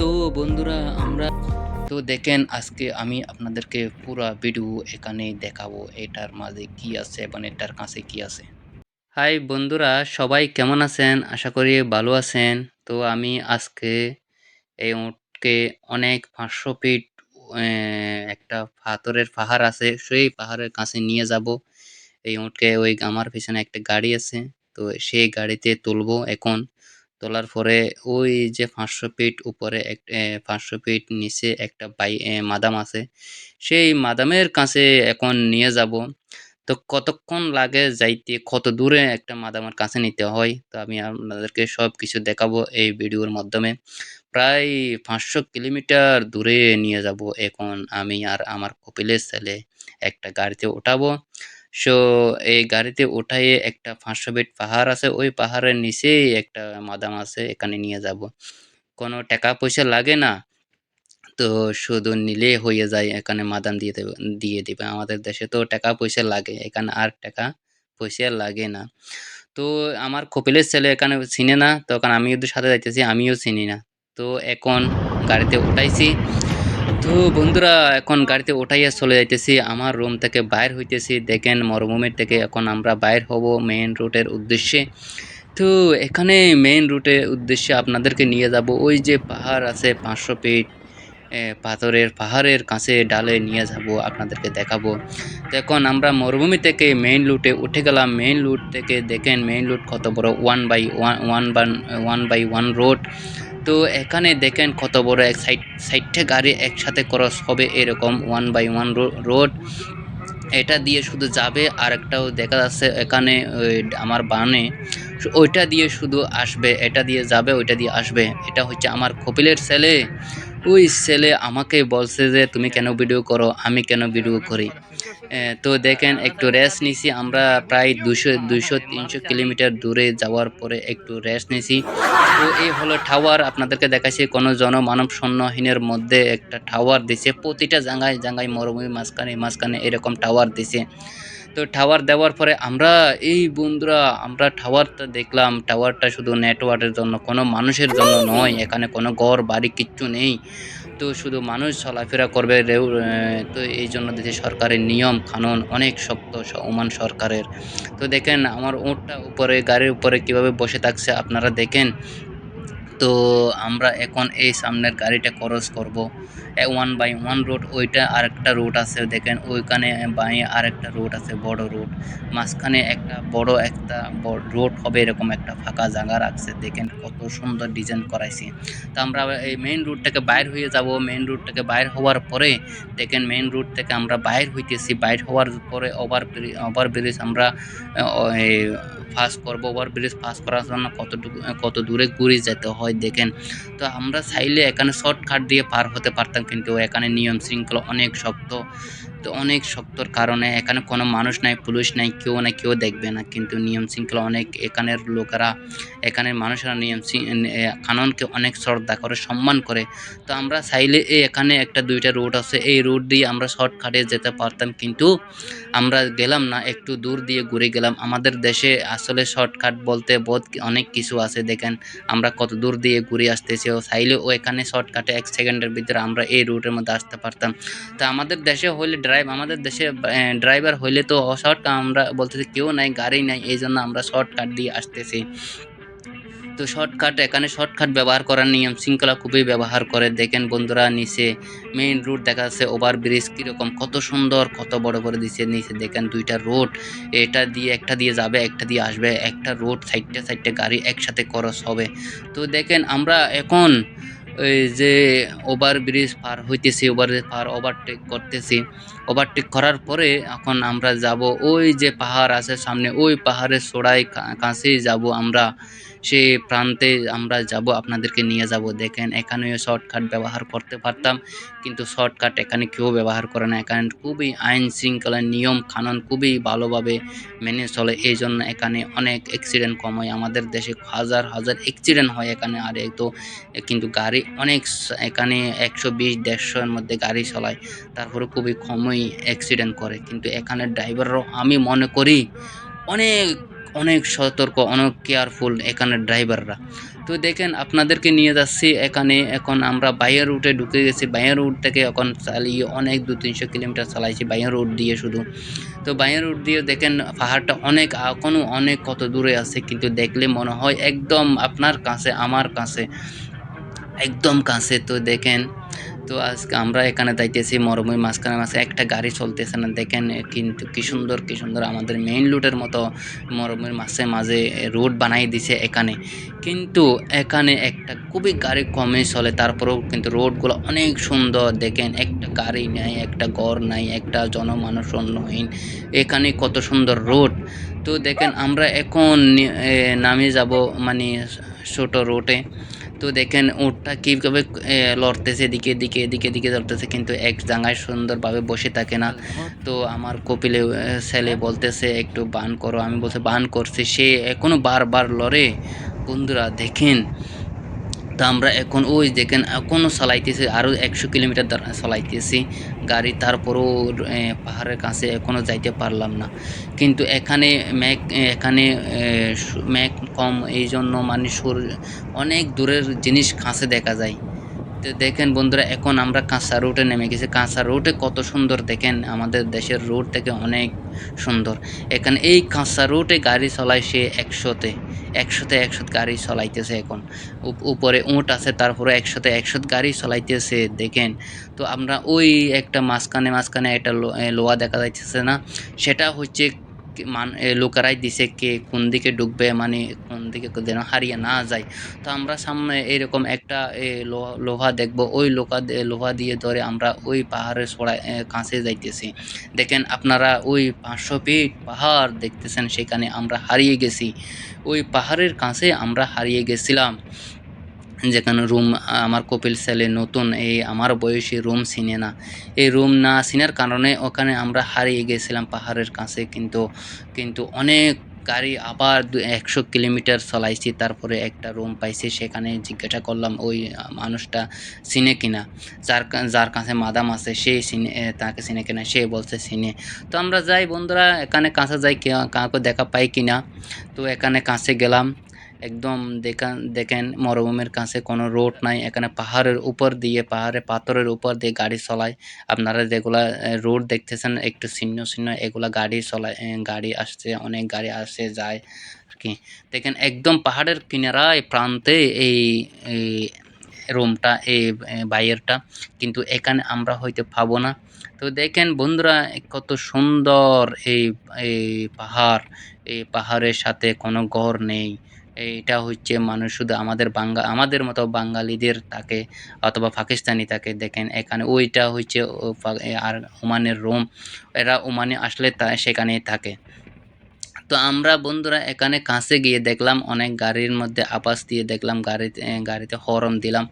তো বন্ধুরা, আমরা তো দেখেন, আজকে আমি আপনাদেরকে পুরো ভিডিও এখানে দেখাবো, এটার মাঝে কি আছে এবং এটার কাছে কি আছে। হাই বন্ধুরা, সবাই কেমন আছেন? আশা করি ভালো আছেন। তো আমি আজকে এই উটকে অনেক পাঁচশো ফিট একটা পাথরের পাহাড় আছে, সেই পাহাড়ের কাছে নিয়ে যাব। এই উটকে ওই আমার পিছনে একটা গাড়ি আছে, তো সেই গাড়িতে তুলবো এখন। তোলার পরে ওই যে পাঁচশো ফিট উপরে এক পাঁচশো ফিট নিচে একটা বাই মাদাম আছে। সেই মাদামের কাছে এখন নিয়ে যাব। তো কতক্ষণ লাগে যাইতে? কত দূরে একটা মাদামের কাছে নিতে হয়? তো আমি আপনাদেরকে সব কিছু দেখাবো এই ভিডিওর মাধ্যমে। প্রায় পাঁচশো কিলোমিটার দূরে নিয়ে যাব। এখন আমি আর আমার কপিলের ছেলে একটা গাড়িতে ওঠাবো। সো এই গাড়িতে উঠাইয়ে একটা পাঁচশো ফিট পাহাড় আছে, ওই পাহাড়ের নিচেই একটা মাদাম আছে, এখানে নিয়ে যাব। কোনো টাকা পয়সা লাগে না, তো শুধু নিলে হয়ে যায়, এখানে মাদাম দিয়ে দেবে, দিয়ে দিবে। আমাদের দেশে তো টাকা পয়সা লাগে, এখানে আর টাকা পয়সা লাগে না। তো আমার কপিলের ছেলে এখানে চিনে না, তখন আমি ওদের সাথে যাইতেছি, আমিও চিনি না। তো এখন গাড়িতে উঠাইছি তো বন্ধুরা, এখন গাড়িতে উঠাইয়া চলে যাইতেছি। আমার রুম থেকে বাইর হইতেছি। দেখেন, মরুভূমির থেকে এখন আমরা বাইর হব মেইন রুটের উদ্দেশ্যে। তো, এখানে মেইন রুটের উদ্দেশ্যে আপনাদেরকে নিয়ে যাব। ওই যে পাহাড় আছে, পাঁচশো ফিট পাথরের পাহাড়ের কাছে ডালে নিয়ে যাব, আপনাদেরকে দেখাবো। এখন আমরা মরুভূমি থেকে মেইন লুটে উঠে গেলাম। মেইন লুট থেকে দেখেন মেইন লুট কত বড়? One by one one one one by one road তো এখানে দেখেন কত বড় এক সাইড, সাইডটা গাড়ি একসাথে ক্রস হবে এরকম ওয়ান বাই ওয়ান রোড এটা দিয়ে শুধু যাবে আর একটাও দেখা যাচ্ছে এখানে আমার বানে। ওইটা দিয়ে শুধু আসবে, এটা দিয়ে যাবে, ওইটা দিয়ে আসবে। এটা হচ্ছে আমার কপিলের ছেলে। ওই ছেলে আমাকে বলছে যে, তুমি কেন ভিডিও করো? আমি কেন ভিডিও করি? তো দেখেন, একটু রেস্ট নিছি। আমরা প্রায় দুশো দুইশো, তিনশো কিলোমিটার দূরে যাওয়ার পরে একটু রেস্ট নিছি। তো এই হলো টাওয়ার আপনাদেরকে দেখাচ্ছি, কোনো জনমানব শূন্যহীনের মধ্যে একটা টাওয়ার দিছে। প্রতিটা জাঙ্গায় জাঙ্গায় মরুভূমি মাঝখানে মাঝখানে এরকম টাওয়ার দিছে। তো টাওয়ার দেওয়ার পরে আমরা, এই বন্ধুরা, আমরা টাওয়ারটা দেখলাম টাওয়ারটা শুধু নেটওয়ার্কের জন্য, কোনো মানুষের জন্য নয়, এখানে কোনো ঘর, বাড়ি কিচ্ছু নেই। তো শুধু মানুষ চলাফেরা করবে তো এই জন্য দেশে সরকারের নিয়ম, কানুন, অনেক শক্ত ওমান সরকারের। তো দেখেন, আমার উঁটটা উপরে, গাড়ির উপরে কীভাবে বসে থাকছে, আপনারা দেখেন। তো আমরা এখন এই সামনের গাড়িটা ক্রস করব। ওয়ান বাই ওয়ান রোড ওইটা আরেকটা রোড আছে, দেখেন ওইখানে বাঁয়ে আরেকটা রোড আছে, বড় রোড মাঝখানে একটা বড় একটা রোড হবে, এরকম একটা ফাঁকা জায়গা রাখছে, দেখেন কত সুন্দর ডিজাইন করাইছে। তো আমরা এই মেইন রোড থেকে বাইর হয়ে যাব। মেইন রোড থেকে বাইর হওয়ার পরে, দেখেন মেইন রোড থেকে আমরা বাইর হইতেছি। বাইর হওয়ার পরে ওভার ওভার ব্রিজ আমরা পাস করব। ওভার ব্রিজ পাস করার জন্য কতটুকু, কত দূরে ঘুরে যেতে হয়, দেখেন। তো আমরা চাইলে এখানে শর্টকাট দিয়ে পার হতে পারতাম। কিন্তু এখানে নিয়ম শৃঙ্খলা অনেক শক্ত। তো অনেক শক্তর কারণে এখানে কোনো মানুষ নাই, পুলিশ নাই, কেউ না কেউ দেখবে না। কিন্তু নিয়ম শৃঙ্খলা অনেক এখানের লোকেরা, এখানের মানুষেরা নিয়ম কানুনকে অনেক শ্রদ্ধা করে, সম্মান করে। তো আমরা চাইলে এখানে একটা দুইটা রোড আছে। এই রোড দিয়ে আমরা শর্টকাটে যেতে পারতাম, কিন্তু আমরা গেলাম না। একটু দূর দিয়ে ঘুরে গেলাম। আমাদের দেশে আসলে শর্টকাট বলতে বহুত অনেক কিছু আছে। দেখেন, আমরা কত দূর দিয়ে ঘুরে আসতেছি। ও চাইলে ও এখানে শর্টকাটে এক সেকেন্ডের ভিতরে আমরা এই রুটের মধ্যে আসতে পারতাম। তো আমাদের দেশে হইলে ড্রাইভ আমাদের দেশে ড্রাইভার হইলে তো শর্ট আমরা বলতেছি কেউ নাই, গাড়ি নাই, এই জন্য আমরা শর্টকাট দিয়ে আসতেছি। তো শর্টকাট এখানে শর্টকাট ব্যবহার করার নিয়ম শৃঙ্খলা খুবই ব্যবহার করে। দেখেন বন্ধুরা, নিচে মেইন রোড দেখা যাচ্ছে ওভার ব্রিজ কীরকম, কত সুন্দর, কত বড় করে দিচ্ছে নিচে দেখেন দুইটা রোড এটা দিয়ে একটা দিয়ে যাবে, একটা দিয়ে আসবে, একটা রোড সাইডটা সাইডটা গাড়ি একসাথে ক্রস হবে। তো দেখেন আমরা এখন ওই যে ওভার ব্রিজ পার হইতেছি ওভার পার ওভারটেক করতেছি। ওভারটেক করার পরে এখন আমরা যাব, ওই যে পাহাড় আছে সামনে, ওই পাহাড়ের সোড়ায় কাছেই যাব আমরা। সেই প্রান্তে আমরা যাব, আপনাদেরকে নিয়ে যাব। দেখেন, এখানেও শর্টকাট ব্যবহার করতে পারতাম, কিন্তু শর্টকাট এখানে কেউ ব্যবহার করে না। এখানে খুবই আইন শৃঙ্খলা নিয়ম কানুন খুবই ভালোভাবে মেনে চলে। এই জন্য এখানে অনেক অ্যাক্সিডেন্ট কম হয়। আমাদের দেশে হাজার হাজার অ্যাক্সিডেন্ট হয় এখানে। আর তো, কিন্তু গাড়ি অনেক স- এখানে একশো বিশ, দেড়শোর মধ্যে গাড়ি চালায়। তারপরে খুবই কমই অ্যাক্সিডেন্ট করে। কিন্তু এখানে ড্রাইভাররাও আমি মনে করি, অনেক অনেক সতর্ক, অনেক কেয়ারফুল এখানে ড্রাইভাররা তো দেখেন, আপনাদেরকে নিয়ে যাচ্ছি এখানে। এখন আমরা বাইয়ের রুটে ঢুকে গেছি। বাইয়ের রুট থেকে এখন চালিয়ে অনেক দু তিনশো কিলোমিটার চালাইছি বাইয়ের রুট দিয়ে শুধু। তো বাইয়ের রুট দিয়ে দেখেন, পাহাড়টা অনেক এখনও অনেক কত দূরে আছে, কিন্তু দেখলে মনে হয় একদম আপনার কাছে, আমার কাছে, একদম কাছে। তো দেখেন তো আজকে আমরা এখানে যাইতেছি মরুভূমি মাঝখানে, মাঝে একটা গাড়ি চলতেছে না। দেখেন কিন্তু কি সুন্দর কি সুন্দর আমাদের মেইন রুটের মতো মরুভূমির মাঝে মাঝে রোড বানাই দিছে এখানে। কিন্তু এখানে একটা খুবই গাড়ি কমে চলে, তারপরেও কিন্তু রোডগুলো অনেক সুন্দর। দেখেন একটা গাড়ি নাই, একটা ঘর নাই, একটা জনমানুষ অন্যহীন এখানে কত সুন্দর রোড তো দেখেন আমরা এখন নামে যাব মানে ছোট রোডে তো দেখেন উটটা কীভাবে লড়তেছে, এদিকে এদিকে এদিকে এদিকে লড়তেছে কিন্তু এক জাঙ্গায় সুন্দরভাবে বসে থাকে না। তো আমার কপিলে ছেলে বলতেছে, একটু বান করো। আমি বলছি, বান করছি। সে এখনও বারবার লড়ে। বন্ধুরা, দেখেন তো আমরা এখন ওই দেখেন এখনও চালাইতেছি আরও একশো কিলোমিটার চালাইতেছি গাড়ি, তারপরও পাহাড়ের কাছে এখনও যাইতে পারলাম না। কিন্তু এখানে ম্যাক এখানে ম্যাক কম এই জন্য মানে অনেক দূরের জিনিস কাছে দেখা যায়। তো দেখেন বন্ধুরা এখন আমরা কাঁচা রোডে নেমে গেছি। কাঁচা রোডে কত সুন্দর দেখেন আমাদের দেশের রোড থেকে অনেক সুন্দর। এখানে এই কাঁচা রোডে গাড়ি চলায় সে একশোতে একশোতে একশো গাড়ি চলাইতেছে এখন। উপরে উঁট আছে তারপরে একশোতে একশো গাড়ি চলাইতেছে দেখেন। তো আমরা ওই একটা মাঝখানে মাঝখানে একটা লো- এ, লোহা দেখা যাইতেছে না। সেটা হচ্ছে মান লোকেরাই দিছে কে কোন দিকে ঢুকবে মানে কোন দিকে যেন হারিয়ে না যায়। তো আমরা সামনে এরকম একটা লোহা দেখব। ওই লোহা লোহা দিয়ে ধরে আমরা ওই পাহাড়ের সরাই কাছে যাইতেছি। দেখেন আপনারা ওই পাঁচশো ফিট পাহাড় দেখতেছেন, সেখানে আমরা হারিয়ে গেছি। ওই পাহাড়ের কাছে আমরা হারিয়ে গেছিলাম। যেখানে রুম আমার কপিল সেলে নতুন এই আমার বয়সী রুম চিনে না। এই রুম না চিনার কারণে ওখানে আমরা হারিয়ে গেছিলাম পাহাড়ের কাছে, কিন্তু কিন্তু অনেক গাড়ি আবার একশো কিলোমিটার চলাইছি, তারপরে একটা রুম পাইছি, সেখানে জিজ্ঞাসা করলাম ওই মানুষটা চিনে কিনা। যার যার কাছে মাদাম আছে, সে চিনে তাকে চিনে কিনা, সে বলছে চিনে। তো আমরা যাই বন্ধুরা, এখানে কাছে যাই কাউকে দেখা পাই কিনা। তো এখানে কাছে গেলাম। একদম দেখান দেখেন মরুভূমির কাছে কোনো রোড নাই, এখানে পাহাড়ের উপর দিয়ে, পাহাড়ে পাথরের উপর দিয়ে গাড়ি চলায়। আপনারা যেগুলা রোড দেখতেছেন, একটু ছিন্ন ছিন্ন, এগুলা গাড়ি চলায় গাড়ি আসছে, অনেক গাড়ি আসে, যায়, আর কি। দেখেন একদম পাহাড়ের কিনারায় প্রান্তে এই এই রুমটা এই এ, বাইরেরটা। কিন্তু এখানে আমরা হয়তো পাবো না। তো দেখেন বন্ধুরা কত সুন্দর এই এই পাহাড়। এই পাহাড়ের সাথে কোনো ঘর নেই। এটা হচ্ছে মানুষ শুধু আমাদের বাঙ্গা আমাদের মতো বাঙালিদের থাকে অথবা পাকিস্তানি থাকে। দেখেন এখানে ওইটা হচ্ছে আর ওমানের রোম। এরা ওমানে আসলে তা সেখানেই থাকে। তো আমরা বন্ধুরা এখানে কাছে গিয়ে দেখলাম অনেক গাড়ির মধ্যে আবাস দিয়ে দেখলাম গাড়িতে গাড়িতে হরন দিলাম।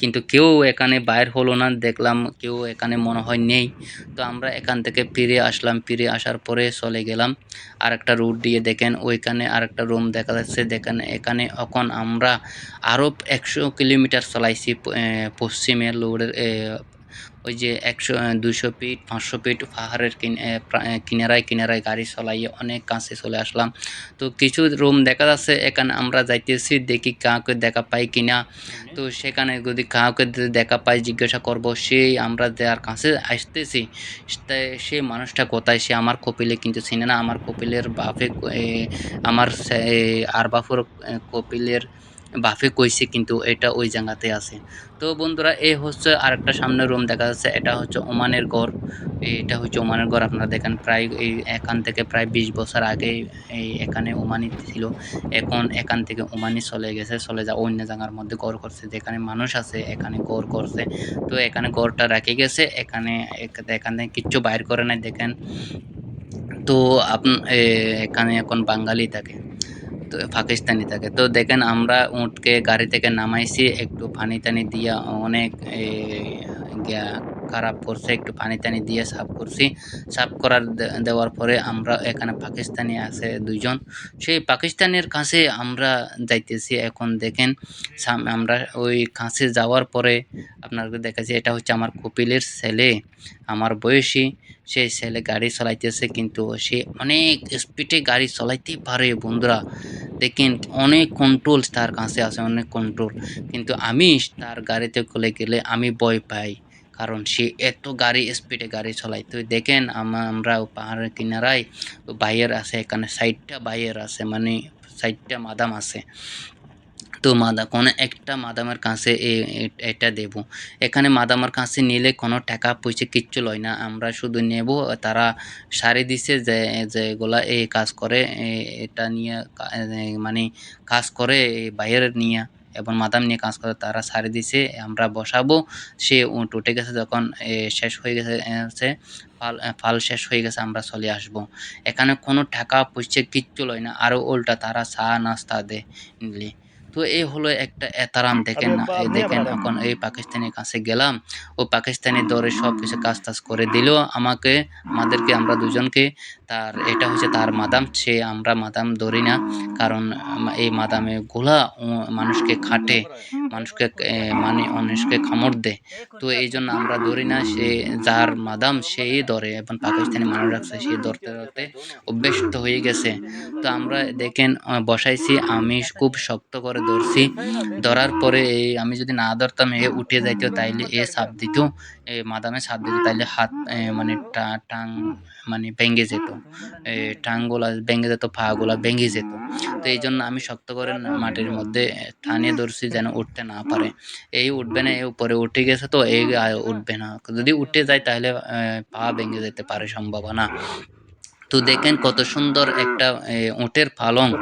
কিন্তু কেউ এখানে বাইর হলো না দেখলাম কেউ এখানে মনে হয় নেই। তো আমরা এখান থেকে ফিরে আসলাম ফিরে আসার পরে চলে গেলাম। আর একটা রুট দিয়ে দেখেন ওইখানে আরেকটা রুম দেখা যাচ্ছে। দেখেন এখানে এখন আমরা আরও একশো কিলোমিটার চলাইছি পশ্চিমের রোডের এ, ওই যে একশো দুশো ফিট পাঁচশো ফিট পাহাড়ের কিনারায় কিনারায় গাড়ি চলাইয়ে অনেক কাছে চলে আসলাম। তো কিছু রুম দেখা যাচ্ছে এখানে আমরা যাইতেছি দেখি কাউকে দেখা পাই কিনা। তো সেখানে যদি কাউকে দেখা পাই জিজ্ঞাসা করব সেই আমরা যার কাছে আসতেছি সেই মানুষটা কোথায়? সে আমার কপিলে কিন্তু চিনে না। আমার কপিলের বাপে আমার সে- আর বাপুর কপিলের বাপে কইছে কিন্তু এটা ওই জায়গাতে আছে। তো বন্ধুরা এই হচ্ছে আরেকটা সামনে রুম দেখা যাচ্ছে এটা হচ্ছে ওমানের ঘর। এটা হচ্ছে ওমানের ঘর আপনারা দেখেন প্রায় এই এখান থেকে প্রায় বিশ বছর আগে এই এখানে ওমানি ছিল। এখন এখান থেকে ওমানি চলে গেছে চলে যা অন্য জায়গার মধ্যে ঘর করছে যেখানে মানুষ আছে এখানে ঘর করছে। তো এখানে ঘরটা রেখে গেছে এখানে এখানে কিচ্ছু বাইর করে নাই দেখেন। তো আপন এ, এখানে এখন বাঙালি থাকে। তো পাকিস্তানি থাকে। তো দেখেন আমরা উটকে গাড়ি থেকে নামাইছি, একটু পানি টানি দিয়া অনেক খারাপ করছে, একটু পানি টানি দিয়ে সাফ করছি। সাফ করার দেওয়ার পরে আমরা এখানে পাকিস্তানি আছে দুইজন। সেই পাকিস্তানের কাছে আমরা যাইতেছি। এখন দেখেন আমরা ওই কাছে যাওয়ার পরে আপনাকে দেখাচ্ছি, এটা হচ্ছে আমার কপিলের ছেলে, আমার বয়সী। সেই ছেলে গাড়ি চালাইতেছে কিন্তু সে অনেক স্পিডে গাড়ি চালাইতে পারে বন্ধুরা। দেখেন অনেক কন্ট্রোল তার কাছে আছে, অনেক কন্ট্রোল কিন্তু আমি তার গাড়িতে চলে গেলে আমি ভয় পাই, কারণ সে এত গাড়ি স্পিডে গাড়ি চালায়। তো দেখেন আমরা পাহাড়ের কিনারায় বাইয়ের আছে, এখানে সাইডটা বাইয়ের আছে মানে সাইডটা মাদাম আছে। তো মাদা, কোনো একটা মাদামের কাছে এটা দেব। এখানে মাদামের কাছে নিলে কোনো টাকা পয়সা কিচ্ছু লয় না। আমরা শুধু নেব, তারা সারি দিছে যে যেগুলা এই কাজ করে এটা নিয়ে মানে কাজ করে বাইরের নিয়ে এবং মাদাম নিয়ে কাজ করে, তারা সারি দিছে, আমরা বসাবো। সে উঠে গেছে যখন শেষ হয়ে গেছে ফাল ফাল শেষ হয়ে গেছে, আমরা চলে আসব। এখানে কোনো টাকা পয়সা কিচ্ছু লয় না আরও উল্টা তারা চা নাস্তা দেয় নিলে। তো এই হলো একটা এতারাম দেখেন না এই দেখেন এখন এই পাকিস্তানের কাছে গেলাম ও পাকিস্তানি দরে সব কিছু কাজ টাজ করে দিল আমাকে আমাদেরকে আমরা দুজনকে তার, এটা হচ্ছে তার মাদাম। সে আমরা মাদাম ধরি না, কারণ এই মাদামে গোলা মানুষকে খাটে, মানুষকে মানে মানুষকে খামড় দেয় তো এই জন্য আমরা ধরি না, সে যার মাদাম সেই ধরে, এবং পাকিস্তানি মানুষ রাখছে সে ধরতে ধরতে অভ্যস্ত হয়ে গেছে। তো আমরা দেখেন বসাইছি, আমি খুব শক্ত করে ধরছি। ধরার পরে এই, আমি যদি না ধরতাম, এ উঠে যাইতো, তাইলে এ সাপ দিত। মাদামে সাপ দিত, তাইলে হাত মানে টা- মানে ভেঙে যেত। টাংগুলা ভেঙে যেত, পাগুলা ভেঙে যেত। তো এই জন্য আমি শক্ত করে মাটির মধ্যে টানিয়ে ধরছি যেন উঠতে না পারে। এই উঠবে না এই উপরে উঠে গেছে তো, এই উঠবে না। যদি উঠে যায় তাহলে পা ভেঙে যেতে পারে সম্ভাবনা। তো দেখেন কত সুন্দর একটা উটের পালং।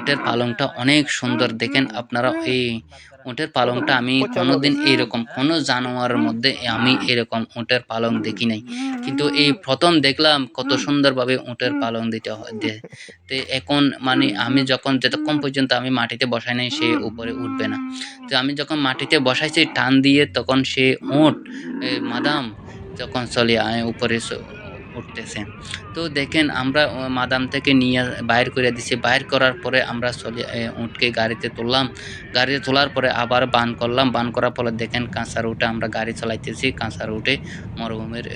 উটের পালংটা অনেক সুন্দর। দেখেন আপনারা এই উটের পালংটা আমি কোনোদিন এইরকম কোনো জানোয়ারের মধ্যে আমি এরকম উটের পালং দেখি নাই। কিন্তু এই প্রথম দেখলাম কত সুন্দরভাবে উটের পালং দিতে হয় তো এখন মানে আমি যখন যতক্ষণ পর্যন্ত আমি মাটিতে বসাই নাই সে উপরে উঠবে না। তো আমি যখন মাটিতে বসাইছি টান দিয়ে তখন সে উট মাদাম যখন চলে উপরে উঠতেছে। তো দেখেন, আমরা মাদাম থেকে নিয়ে বাইর করে দিছি। বাইর করার পরে আমরা চলে উঠকে গাড়িতে তুললাম। গাড়িতে তোলার পরে আবার বান করলাম। বান করার পরে দেখেন কাঁচা রুটে আমরা গাড়ি চালাইতেছি। কাঁচা রুটে মরুভূমির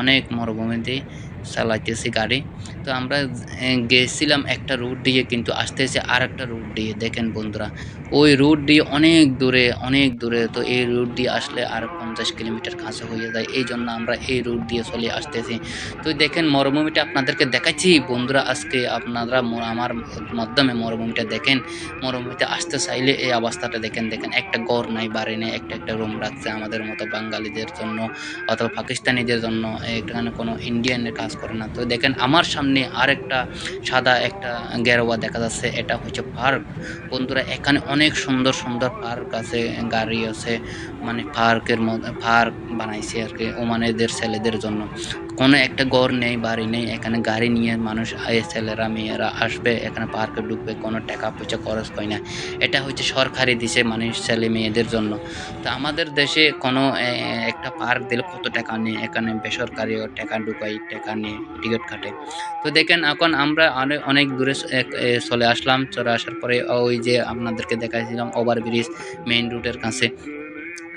অনেক মরুভূমিতে চালাইতেছি গাড়ি। তো আমরা গেছিলাম একটা রুট দিয়ে, কিন্তু আসতেছে আর একটা রুট দিয়ে। দেখেন বন্ধুরা, ওই রুট দিয়ে অনেক দূরে অনেক দূরে। তো এই রুট দিয়ে আসলে আর পঞ্চাশ কিলোমিটার কাছে হয়ে যায়। এই জন্য আমরা এই রুট দিয়ে চলে আসতেছি। তো দেখেন, মরুভূমিটা আপনাদেরকে দেখাচ্ছি। বন্ধুরা, আজকে আপনারা আমার মাধ্যমে মরুভূমিটা দেখেন। মরুভূমিতে আসতে চাইলে এই অবস্থাটা দেখেন দেখেন, একটা গড় নাই, বাড়ি নেই, একটা একটা রুম রাখছে আমাদের মতো বাঙালিদের জন্য অথবা পাকিস্তানিদের জন্য। এখানে কোনো ইন্ডিয়ানের কাজ করে না। তো দেখেন, আমার সামনে আরেকটা সাদা একটা গেরোয়া দেখা যাচ্ছে, এটা হচ্ছে পার্ক। বন্ধুরা, এখানে অনেক সুন্দর সুন্দর পার্ক আছে, গাড়ি আছে মানে পার্কের মধ্যে, পার্ক বানাইছে আর কি, ওমানেদের ছেলেদের জন্য। কোনো একটা ঘর নেই, বাড়ি নেই, এখানে গাড়ি নিয়ে মানুষ ছেলেরা মেয়েরা আসবে, এখানে পার্কে ঢুকবে, কোনো টাকা পয়সা খরচ হয় না। এটা হচ্ছে সরকারি দিছে মানুষ, ছেলে মেয়েদের জন্য। তো আমাদের দেশে কোনো একটা পার্ক দিলে কত টাকা নেই, এখানে বেসরকারি টাকা ঢুকাই টাকা নিয়ে টিকিট কাটে। তো দেখেন, এখন আমরা অনেক অনেক দূরে চলে আসলাম, চলে আসার পরে ওই যে আপনাদেরকে দেখাইছিলাম, ওভারব্রিজ, মেইন রুটের কাছে।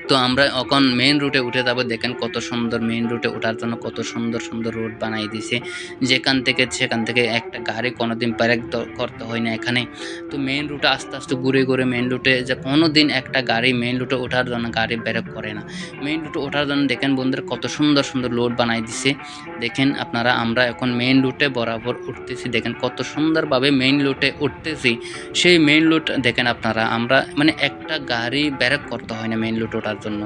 তো আমরা এখন মেইন রুটে উঠে যাব। দেখেন কত সুন্দর মেইন রুটে ওঠার জন্য কত সুন্দর সুন্দর রুট বানাই দিছে। যেখান থেকে, সেখান থেকে একটা গাড়ি কোনোদিন দ- করতে হয় না এখানে। তো মেইন রুটে আস্তে আস্তে ঘুরে ঘুরে মেইন রুটে যে কোনো দিন একটা গাড়ি মেইন রুটে ওঠার জন্য গাড়ি ব্রেক করে না। মেইন রুটে ওঠার জন্য দেখেন বন্ধুরা কত সুন্দর সুন্দর লোড বানাই দিছে। দেখেন আপনারা, আমরা এখন মেইন রুটে বরাবর উঠতেছি। দেখেন কত সুন্দরভাবে মেইন রুটে উঠতেছি। সেই মেইন রুট দেখেন আপনারা, আমরা মানে একটা গাড়ি ব্রেক করতে হয় না মেইন রুট ওঠার জন্য।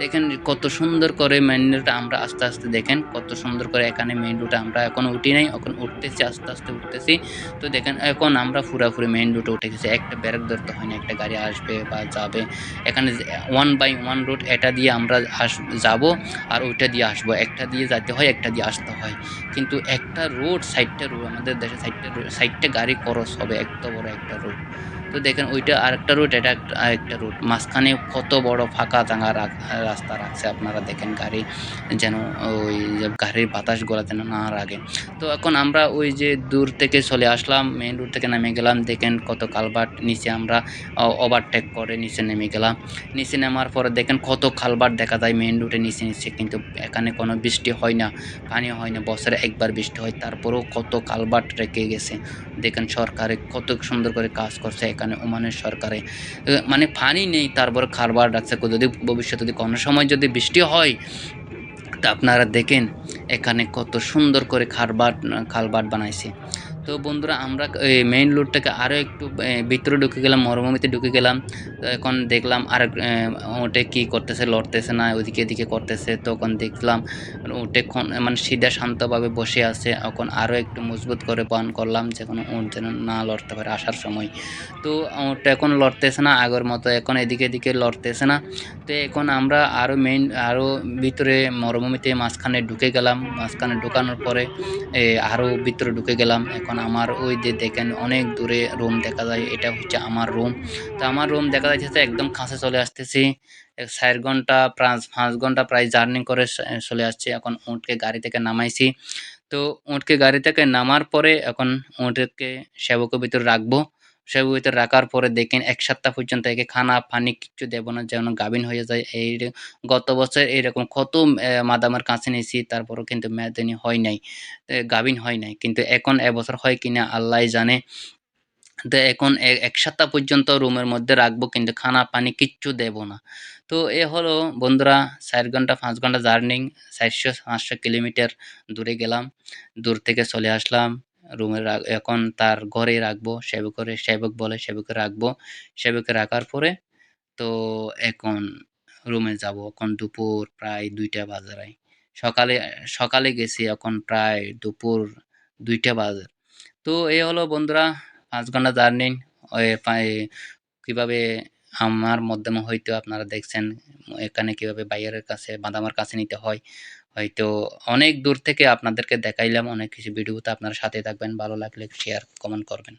দেখেন কত সুন্দর করে মেইন রুটে আমরা আস্তে আস্তে দেখেন, কত সুন্দর করে এখানে মেইন রুটে আমরা এখন উঠি নাই, এখন উঠতেছি, আস্তে আস্তে উঠতেছি। তো দেখেন এখন আমরা পুরাপুরি মেইন রুটে উঠে গেছি। একটা ব্রেক ধরতে হয় না, একটা গাড়ি আসবে বা যাবে। এখানে ওয়ান বাই ওয়ান রুট এটা দিয়ে আমরা আস, যাব আর ওইটা দিয়ে আসব। একটা দিয়ে যেতে হয়, একটা দিয়ে আসতে হয়। কিন্তু একটা রোড সাইডটা রোড আমাদের দেশে সাইডটা সাইডটা গাড়ি খরচ হবে, এত বড় একটা রোড তো দেখেন ওইটা আরেকটা রুট এটা একটা, আরেকটা রুট মাঝখানে কত বড় ফাঁকা চাঙা রাখ- রাস্তা রাখছে আপনারা দেখেন গাড়ি যেন ওই গাড়ির বাতাসগুলো যেন না লাগে তো এখন আমরা ওই যে দূর থেকে চলে আসলাম মেন রুট থেকে নেমে গেলাম, দেখেন কত কালভার্ট নিচে আমরা ওভারটেক করে নিচে নেমে গেলাম। নিচে নামার পরে দেখেন কত খালবাট দেখা যায় মেইন রুটে নিচে নিচে, কিন্তু এখানে কোনো বৃষ্টি হয় না, পানি হয় না, বছরে একবার বৃষ্টি হয়, তারপরেও কত কালবাট রেখে গেছে। দেখেন সরকারে কত সুন্দর করে কাজ করছে এখানে ওমানের সরকারে। মানে পানি নেই, তারপর খারবার রাখছে যদি ভবিষ্যতে যদি কোনো সময় যদি বৃষ্টি হয়, তা আপনারা দেখেন এখানে কত সুন্দর করে খারবার খালবাট বানাইছে। তো বন্ধুরা, আমরা মেইন রোড থেকে আরও একটু ভিতরে ঢুকে গেলাম, মরুভূমিতে ঢুকে গেলাম। তো এখন দেখলাম আর ওটে কি করতেছে, লড়তেছে না, ওদিকে এদিকে করতেছে। তখন দেখলাম, ওটে মানে সিধা শান্তভাবে বসে আছে। এখন আরও একটু মজবুত করে পান করলাম, যে কোনো ওট যেন না লড়তে পারে আসার সময়। তো ওটা এখন লড়তেছে না, আগের মতো এখন এদিকে এদিকে লড়তেছে না। তো এখন আমরা আরও মেইন আরও ভিতরে মরুভূমিতে মাঝখানে ঢুকে গেলাম। মাঝখানে ঢুকানোর পরে আরও ভিতরে ঢুকে গেলাম। এখন আমার ওই যে দেখেন অনেক দূরে রুম দেখা যায়, এটা হচ্ছে আমার রুম তো আমার রুম দেখা যাচ্ছে একদম কাছে চলে আসতেছি। চার ঘণ্টা প্রায় পাঁচ ঘণ্টা প্রায় জার্নি করে চলে আসছে। এখন উঁটকে গাড়ি থেকে নামাইছি। তো উঁটকে গাড়ি থেকে নামার পরে এখন উঁটকে সেবকের ভিতরে রাখব। ভিতরে রাখার পরে দেখেন, এক সপ্তাহ পর্যন্ত একে খানা পানি কিচ্ছু দেবো না, যেন গাভিন হয়ে যায়। এই গত বছর এরকম কত মাদামের কাছে নিয়েছি, তারপরও কিন্তু মেয়াদিনী হয় নাই গাভিন হয় নাই। কিন্তু এখন এবছর হয় কিনা, আল্লাহ জানে। তো এখন এক সপ্তাহ পর্যন্ত রুমের মধ্যে রাখব, কিন্তু খানা পানি কিচ্ছু দেব না। তো এ হলো, বন্ধুরা, চার ঘণ্টা, পাঁচ ঘণ্টা জার্নি, চারশো, পাঁচশো কিলোমিটার দূরে গেলাম, দূর থেকে চলে আসলাম। রুমে এখন তার ঘরে রাখব সেবকরে সেবক বলে সেবকে রাখব, সেবকে রাখার পরে তো এখন রুমে যাব, এখন দুপুর প্রায় দুইটা বাজারায় সকালে সকালে গেছি এখন প্রায় দুপুর দুইটা বাজার তো এই হলো বন্ধুরা, পাঁচ ঘণ্টা জার্নি কীভাবে আমার মাধ্যমে হয়তো আপনারা দেখছেন, এখানে কীভাবে বাইরের কাছে, বাদামার কাছে নিতে হয়। হয়তো অনেক দূর থেকে আপনাদেরকে দেখাইলাম, অনেক কিছু ভিডিওতে আপনারা সাথে থাকবেন, ভালো লাগলে শেয়ার কমেন্ট করবেন।